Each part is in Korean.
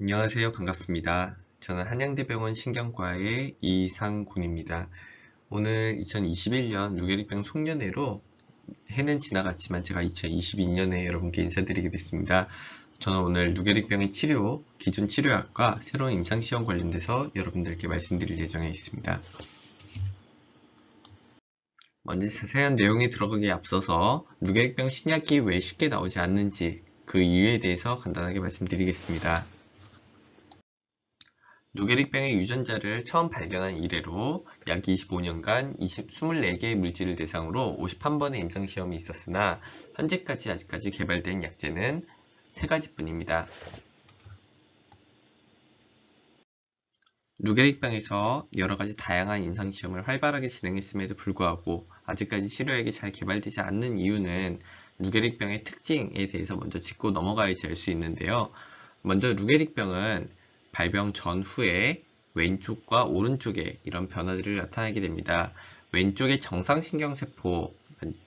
안녕하세요. 반갑습니다. 저는 한양대병원 신경과의 이상군입니다. 오늘 2021년 루게릭병 송년회로 해는 지나갔지만 제가 2022년에 여러분께 인사드리게 됐습니다. 저는 오늘 루게릭병의 치료, 기존 치료약과 새로운 임상시험 관련돼서 여러분들께 말씀드릴 예정에 있습니다. 먼저 자세한 내용에 들어가기에 앞서서 루게릭병 신약이 왜 쉽게 나오지 않는지 그 이유에 대해서 간단하게 말씀드리겠습니다. 누게릭병의 유전자를 처음 발견한 이래로 약 25년간 20, 24개의 물질을 대상으로 51번의 임상시험이 있었으나 현재까지 아직까지 개발된 약제는 3가지뿐입니다. 누게릭병에서 여러가지 다양한 임상시험을 활발하게 진행했음에도 불구하고 아직까지 치료약이 잘 개발되지 않는 이유는 루게릭병의 특징에 대해서 먼저 짚고 넘어가야지 알 수 있는데요. 먼저 루게릭병은 발병 전후에 왼쪽과 오른쪽에 이런 변화들을 나타나게 됩니다. 왼쪽의 정상신경세포,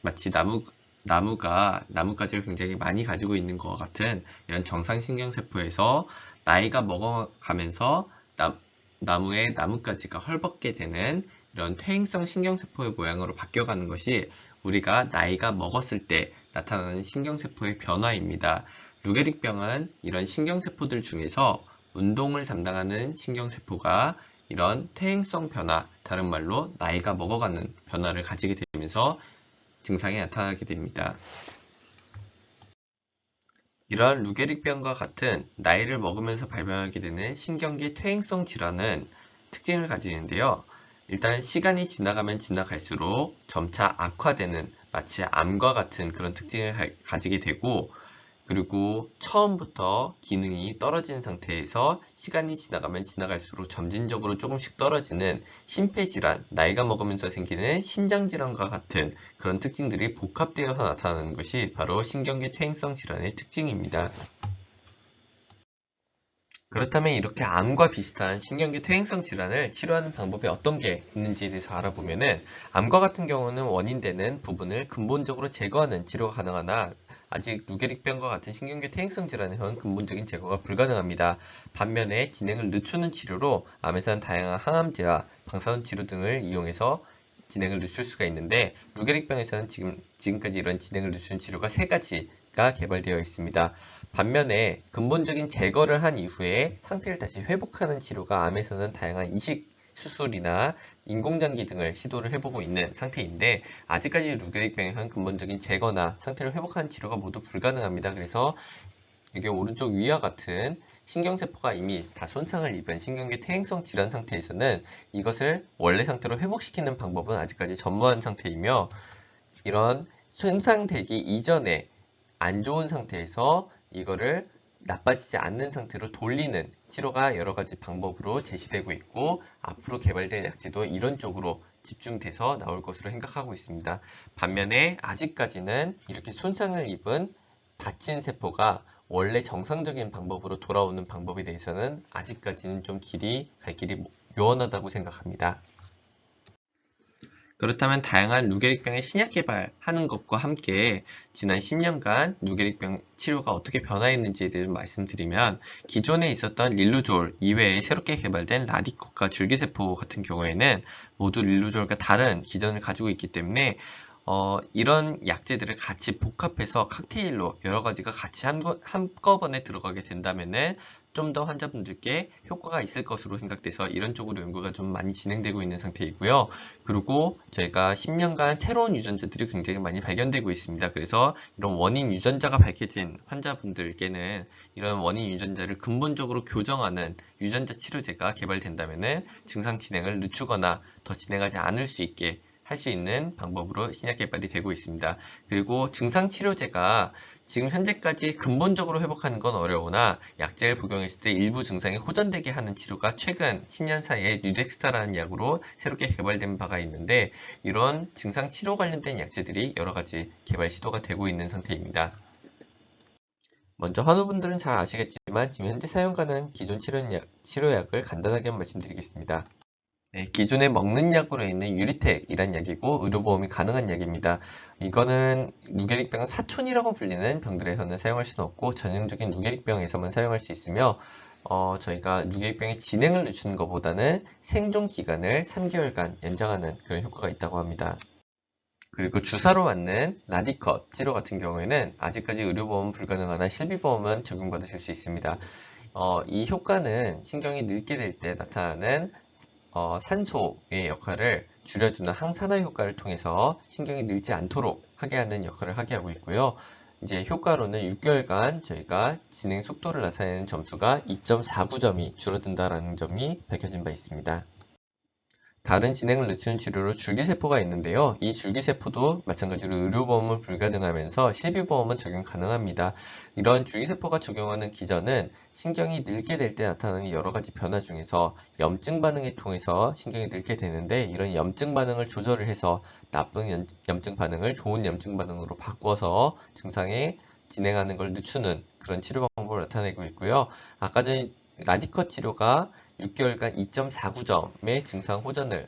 마치 나무, 나무가 나뭇가지를 굉장히 많이 가지고 있는 것 같은 이런 정상신경세포에서 나이가 먹어가면서 나, 나무의 나뭇가지가 헐벗게 되는 이런 퇴행성 신경세포의 모양으로 바뀌어가는 것이 우리가 나이가 먹었을 때 나타나는 신경세포의 변화입니다. 루게릭병은 이런 신경세포들 중에서 운동을 담당하는 신경세포가 이런 퇴행성 변화, 다른 말로 나이가 먹어가는 변화를 가지게 되면서 증상이 나타나게 됩니다. 이러한 루게릭병과 같은 나이를 먹으면서 발병하게 되는 신경계 퇴행성 질환은 특징을 가지는데요. 일단 시간이 지나가면 지나갈수록 점차 악화되는 마치 암과 같은 그런 특징을 가지게 되고 그리고 처음부터 기능이 떨어진 상태에서 시간이 지나가면 지나갈수록 점진적으로 조금씩 떨어지는 심폐질환, 나이가 먹으면서 생기는 심장질환과 같은 그런 특징들이 복합되어서 나타나는 것이 바로 신경계 퇴행성 질환의 특징입니다. 그렇다면 이렇게 암과 비슷한 신경계 퇴행성 질환을 치료하는 방법이 어떤 게 있는지에 대해서 알아보면은 암과 같은 경우는 원인되는 부분을 근본적으로 제거하는 치료가 가능하나 아직 누게릭병과 같은 신경계 퇴행성 질환에선 근본적인 제거가 불가능합니다. 반면에 진행을 늦추는 치료로 암에서는 다양한 항암제와 방사선 치료 등을 이용해서 진행을 늦출 수가 있는데 루게릭병에서는 지금 지금까지 이런 진행을 늦추는 치료가 세 가지가 개발되어 있습니다. 반면에 근본적인 제거를 한 이후에 상태를 다시 회복하는 치료가 암에서는 다양한 이식 수술이나 인공장기 등을 시도를 해보고 있는 상태인데 아직까지 루게릭병에서는 근본적인 제거나 상태를 회복하는 치료가 모두 불가능합니다. 그래서 이게 오른쪽 위와 같은 신경세포가 이미 다 손상을 입은 신경계 퇴행성 질환 상태에서는 이것을 원래 상태로 회복시키는 방법은 아직까지 전무한 상태이며 이런 손상되기 이전에 안 좋은 상태에서 이거를 나빠지지 않는 상태로 돌리는 치료가 여러 가지 방법으로 제시되고 있고 앞으로 개발될 약제도 이런 쪽으로 집중돼서 나올 것으로 생각하고 있습니다. 반면에 아직까지는 이렇게 손상을 입은 다친 세포가 원래 정상적인 방법으로 돌아오는 방법에 대해서는 아직까지는 좀 길이 갈 길이 요원하다고 생각합니다. 그렇다면 다양한 루게릭병의 신약 개발하는 것과 함께 지난 10년간 루게릭병 치료가 어떻게 변화했는지에 대해 말씀드리면 기존에 있었던 릴루졸 이외에 새롭게 개발된 라디컷과 줄기세포 같은 경우에는 모두 릴루졸과 다른 기전을 가지고 있기 때문에 어, 이런 약제들을 같이 복합해서 칵테일로 여러 가지가 같이 한꺼번에 들어가게 된다면은 좀 더 환자분들께 효과가 있을 것으로 생각돼서 이런 쪽으로 연구가 좀 많이 진행되고 있는 상태이고요. 그리고 저희가 10년간 새로운 유전자들이 굉장히 많이 발견되고 있습니다. 그래서 이런 원인 유전자가 밝혀진 환자분들께는 이런 원인 유전자를 근본적으로 교정하는 유전자 치료제가 개발된다면은 증상 진행을 늦추거나 더 진행하지 않을 수 있게 할 수 있는 방법으로 신약 개발이 되고 있습니다. 그리고 증상 치료제가 지금 현재까지 근본적으로 회복하는 건 어려우나 약제를 복용했을 때 일부 증상이 호전되게 하는 치료가 최근 10년 사이에 뉴덱스타라는 약으로 새롭게 개발된 바가 있는데 이런 증상 치료 관련된 약제들이 여러 가지 개발 시도가 되고 있는 상태입니다. 먼저 환우분들은 잘 아시겠지만 지금 현재 사용 가능한 기존 치료약, 치료약을 간단하게 말씀드리겠습니다. 네, 기존에 먹는 약으로 있는 유리텍이란 약이고 의료보험이 가능한 약입니다. 이거는 루게릭병 사촌이라고 불리는 병들에서는 사용할 수는 없고 전형적인 루게릭병에서만 사용할 수 있으며 어, 저희가 누계병의 진행을 늦추는 것보다는 생존 기간을 3개월간 연장하는 그런 효과가 있다고 합니다. 그리고 주사로 맞는 라디컷 치료 같은 경우에는 아직까지 의료보험 불가능하나 실비보험은 적용받으실 수 있습니다. 어, 이 효과는 신경이 늙게 될 때 나타나는 어, 산소의 역할을 줄여주는 항산화 효과를 통해서 신경이 늙지 않도록 하게 하는 역할을 하게 하고 있고요. 이제 효과로는 6개월간 저희가 진행 속도를 나타내는 점수가 2.49점이 줄어든다라는 점이 밝혀진 바 있습니다. 다른 진행을 늦추는 치료로 줄기세포가 있는데요. 이 줄기세포도 마찬가지로 의료보험을 불가능하면서 실비보험은 적용 가능합니다. 이런 줄기세포가 적용하는 기전은 신경이 늙게 될 때 나타나는 여러 가지 변화 중에서 염증 반응을 통해서 신경이 늙게 되는데 이런 염증 반응을 조절을 해서 나쁜 염- 염증 반응을 좋은 염증 반응으로 바꿔서 증상에 진행하는 걸 늦추는 그런 치료 방법을 나타내고 있고요. 아까 전 라디컷 치료가 6개월간 2.49점의 증상 호전을,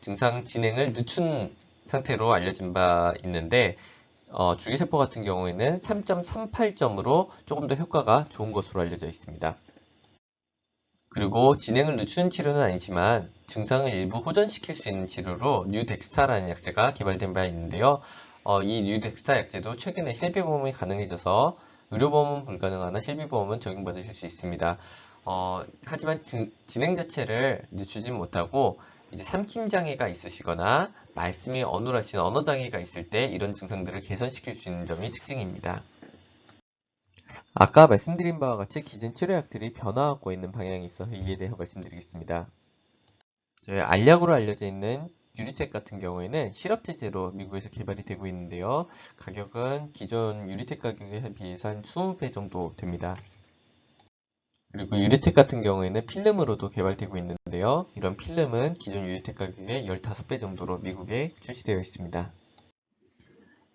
증상 진행을 늦춘 상태로 알려진 바 있는데, 어, 줄기세포 같은 경우에는 3.38점으로 조금 더 효과가 좋은 것으로 알려져 있습니다. 그리고 진행을 늦추는 치료는 아니지만 증상을 일부 호전시킬 수 있는 치료로 뉴덱스타라는 약제가 개발된 바 있는데요. 어, 이 뉴덱스타 약제도 최근에 실비보험이 가능해져서 의료보험은 불가능하나 실비보험은 적용받으실 수 있습니다. 어, 하지만 진, 진행 자체를 늦추지 못하고 이제 삼킴 장애가 있으시거나 말씀이 어눌하신 언어 장애가 있을 때 이런 증상들을 개선시킬 수 있는 점이 특징입니다. 아까 말씀드린 바와 같이 기존 치료약들이 변화하고 있는 방향이 있어서 이에 대해 말씀드리겠습니다. 저희 알약으로 알려져 있는 유리텍 같은 경우에는 시럽 제제로 미국에서 개발이 되고 있는데요. 가격은 기존 유리텍 가격에 비해서 한 20배 정도 됩니다. 그리고 유리텍 같은 경우에는 필름으로도 개발되고 있는데요. 이런 필름은 기존 유리텍 가격의 15배 정도로 미국에 출시되어 있습니다.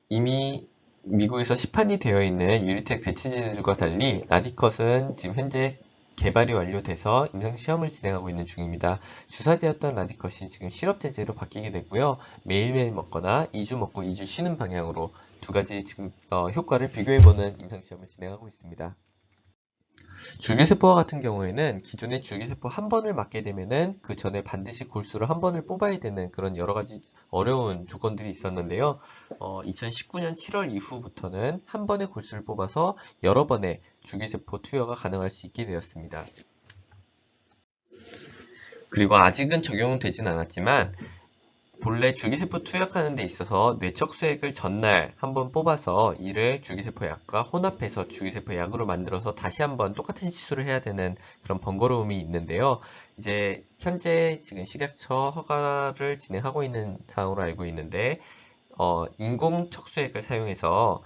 이미 미국에서 시판이 되어 있는 유리텍 대체제들과 달리 라디컷은 지금 현재 개발이 완료돼서 임상 시험을 진행하고 있는 중입니다. 주사제였던 라디컷이 지금 시럽 제제로 바뀌게 됐고요. 매일매일 먹거나 2주 먹고 2주 쉬는 방향으로 두 가지 지금 어, 효과를 비교해보는 임상 시험을 진행하고 있습니다. 줄기세포와 같은 경우에는 기존의 줄기세포 한 번을 맞게 되면은 그 전에 반드시 골수를 한 번을 뽑아야 되는 그런 여러 가지 어려운 조건들이 있었는데요. 어, 2019년 7월 이후부터는 한 번의 골수를 뽑아서 여러 번의 줄기세포 투여가 가능할 수 있게 되었습니다. 그리고 아직은 적용은 되진 않았지만 본래 줄기세포 투약하는 데 있어서 뇌척수액을 전날 한번 뽑아서 이를 줄기세포 약과 혼합해서 줄기세포 약으로 만들어서 다시 한번 똑같은 시술을 해야 되는 그런 번거로움이 있는데요. 이제 현재 지금 식약처 허가를 진행하고 있는 상황으로 알고 있는데 어, 인공 척수액을 사용해서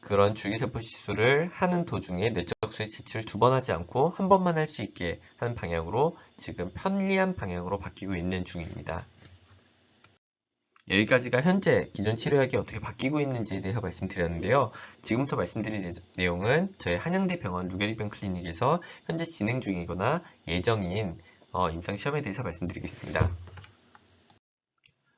그런 줄기세포 시술을 하는 도중에 뇌척수액 채취를 두번 하지 않고 한 번만 할 수 있게 하는 방향으로 지금 편리한 방향으로 바뀌고 있는 중입니다. 여기까지가 현재 기존 치료약이 어떻게 바뀌고 있는지에 대해서 말씀드렸는데요. 지금부터 말씀드릴 내- 내용은 저희 한양대 병원 루게리병 클리닉에서 현재 진행 중이거나 예정인 어, 임상시험에 대해서 말씀드리겠습니다.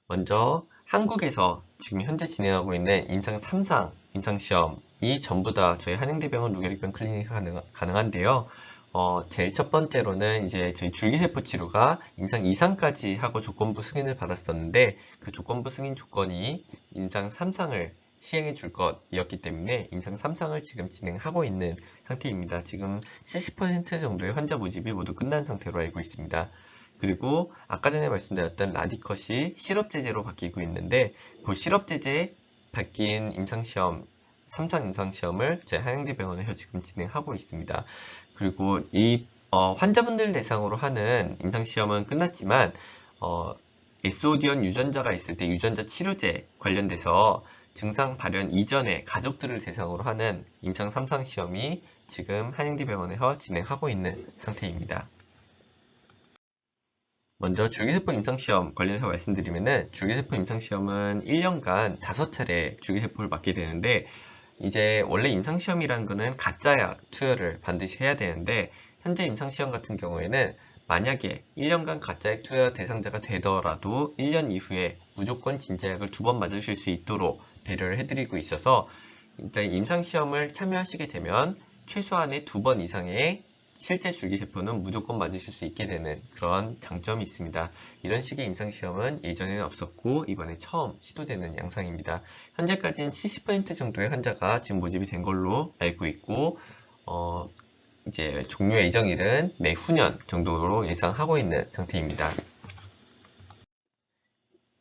먼저 한국에서 지금 현재 진행하고 있는 임상 3상 임상시험이 전부 다 저희 한양대병원 루게릭병 클리닉 가능, 가능한데요. 어, 제일 첫 번째로는 이제 저희 줄기세포 치료가 임상 2상까지 하고 조건부 승인을 받았었는데 그 조건부 승인 조건이 임상 3상을 시행해 줄 것이었기 때문에 임상 3상을 지금 진행하고 있는 상태입니다. 지금 70% 정도의 환자 모집이 모두 끝난 상태로 알고 있습니다. 그리고 아까 전에 말씀드렸던 라디컷이 시럽제제로 바뀌고 있는데 그 시럽제제 바뀐 임상시험 3상 임상시험을 저희 한양대 병원에서 지금 진행하고 있습니다. 그리고 이 어, 환자분들 대상으로 하는 임상시험은 끝났지만 어, 에스오디온 유전자가 있을 때 유전자 치료제 관련돼서 증상 발현 이전에 가족들을 대상으로 하는 임상 3상 시험이 지금 한양대 병원에서 진행하고 있는 상태입니다. 먼저 줄기세포 임상시험 관련해서 말씀드리면 은 줄기세포 임상시험은 1년간 5차례 줄기세포를 맞게 되는데 이제 원래 임상시험이라는 거는 가짜약 투여를 반드시 해야 되는데 현재 임상시험 같은 경우에는 만약에 1년간 가짜약 투여 대상자가 되더라도 1년 이후에 무조건 진짜약을 두 번 맞으실 수 있도록 배려를 해드리고 있어서 일단 임상시험을 참여하시게 되면 최소한의 두 번 이상의 실제 줄기세포는 무조건 맞으실 수 있게 되는 그런 장점이 있습니다. 이런 식의 임상시험은 예전에는 없었고 이번에 처음 시도되는 양상입니다. 현재까지는 70% 정도의 환자가 지금 모집이 된 걸로 알고 있고 어, 이제 종료 예정일은 내후년 정도로 예상하고 있는 상태입니다.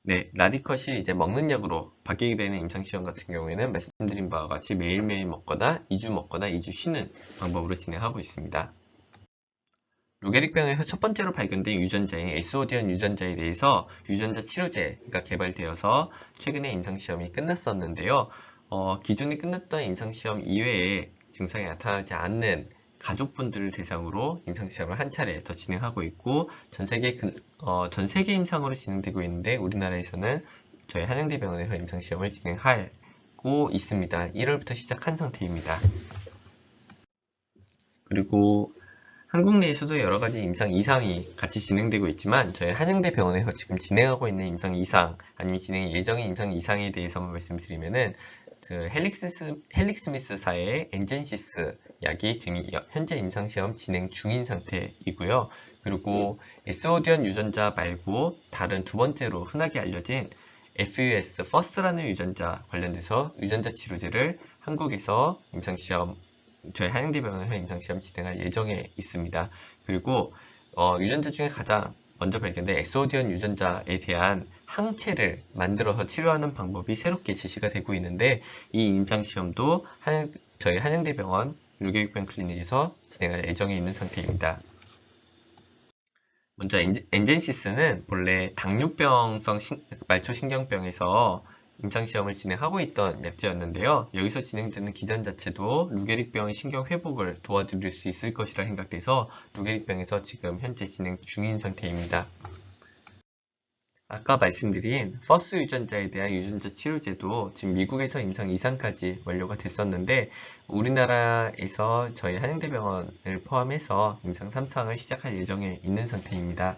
네, 라디컷이 이제 먹는 약으로 바뀌게 되는 임상시험 같은 경우에는 말씀드린 바와 같이 매일매일 먹거나 2주 먹거나 2주 쉬는 방법으로 진행하고 있습니다. 루게릭병에서 첫 번째로 발견된 유전자인 에스오디언 유전자에 대해서 유전자 치료제가 개발되어서 최근에 임상시험이 끝났었는데요. 어, 기존에 끝났던 임상시험 이외에 증상이 나타나지 않는 가족분들을 대상으로 임상시험을 한 차례 더 진행하고 있고 전 세계 그, 어, 전 세계 임상으로 진행되고 있는데 우리나라에서는 저희 한양대병원에서 임상시험을 진행하고 있습니다. 1월부터 시작한 상태입니다. 그리고 한국 내에서도 여러 가지 임상 이상이 같이 진행되고 있지만 저희 한양대 병원에서 지금 진행하고 있는 임상 이상 아니면 진행 예정인 임상 이상에 대해서만 말씀드리면은 그 헬릭스, 헬릭스미스사의 엔젠시스 약이 지금 현재 임상시험 진행 중인 상태이고요. 그리고 에스오디언 유전자 말고 다른 두 번째로 흔하게 알려진 FUS, FUS라는 유전자 관련돼서 유전자 치료제를 한국에서 임상시험 저희 한양대병원에서 임상시험 진행할 예정에 있습니다. 그리고 어, 유전자 중에 가장 먼저 발견된 엑소디언 유전자에 대한 항체를 만들어서 치료하는 방법이 새롭게 제시가 되고 있는데 이 임상시험도 한, 저희 한양대병원 유교육병 클리닉에서 진행할 예정에 있는 상태입니다. 먼저 엔젠시스는 본래 당뇨병성 말초신경병에서 임상시험을 진행하고 있던 약제였는데요. 여기서 진행되는 기전 자체도 루게릭병의 신경 회복을 도와드릴 수 있을 것이라 생각돼서 루게릭병에서 지금 현재 진행 중인 상태입니다. 아까 말씀드린 퍼스 유전자에 대한 유전자 치료제도 지금 미국에서 임상 2상까지 완료가 됐었는데 우리나라에서 저희 한양대병원을 포함해서 임상 3상을 시작할 예정에 있는 상태입니다.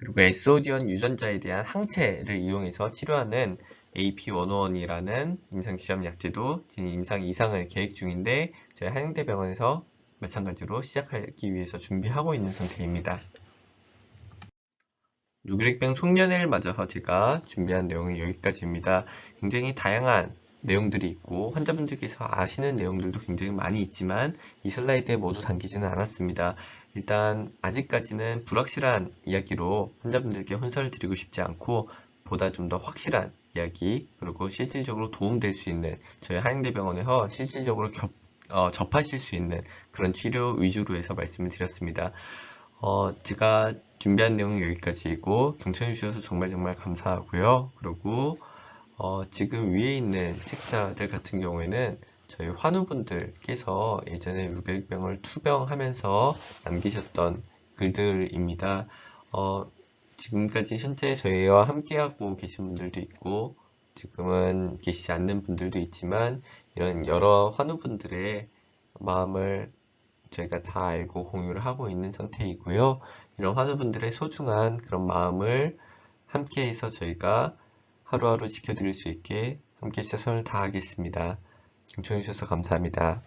그리고 에스오디언 유전자에 대한 항체를 이용해서 치료하는 AP101이라는 임상시험 약제도 지금 임상 2상을 계획 중인데 저희 한양대병원에서 마찬가지로 시작하기 위해서 준비하고 있는 상태입니다. 누그렉병 송년회를 맞아서 제가 준비한 내용은 여기까지입니다. 굉장히 다양한 내용들이 있고 환자분들께서 아시는 내용들도 굉장히 많이 있지만 이 슬라이드에 모두 담기지는 않았습니다. 일단 아직까지는 불확실한 이야기로 환자분들께 혼선을 드리고 싶지 않고 보다 좀 더 확실한 이야기 그리고 실질적으로 도움될 수 있는 저희 한양대병원에서 실질적으로 겹, 어, 접하실 수 있는 그런 치료 위주로 해서 말씀을 드렸습니다. 어, 제가 준비한 내용은 여기까지이고 경청해 주셔서 정말 정말 감사하고요. 그리고 어, 지금 위에 있는 책자들 같은 경우에는 저희 환우분들께서 예전에 루게릭병을 투병하면서 남기셨던 글들입니다. 어, 지금까지 현재 저희와 함께하고 계신 분들도 있고 지금은 계시지 않는 분들도 있지만 이런 여러 환우분들의 마음을 저희가 다 알고 공유를 하고 있는 상태이고요. 이런 환우분들의 소중한 그런 마음을 함께해서 저희가 하루하루 지켜드릴 수 있게 함께 최선을 다하겠습니다. 경청해주셔서 감사합니다.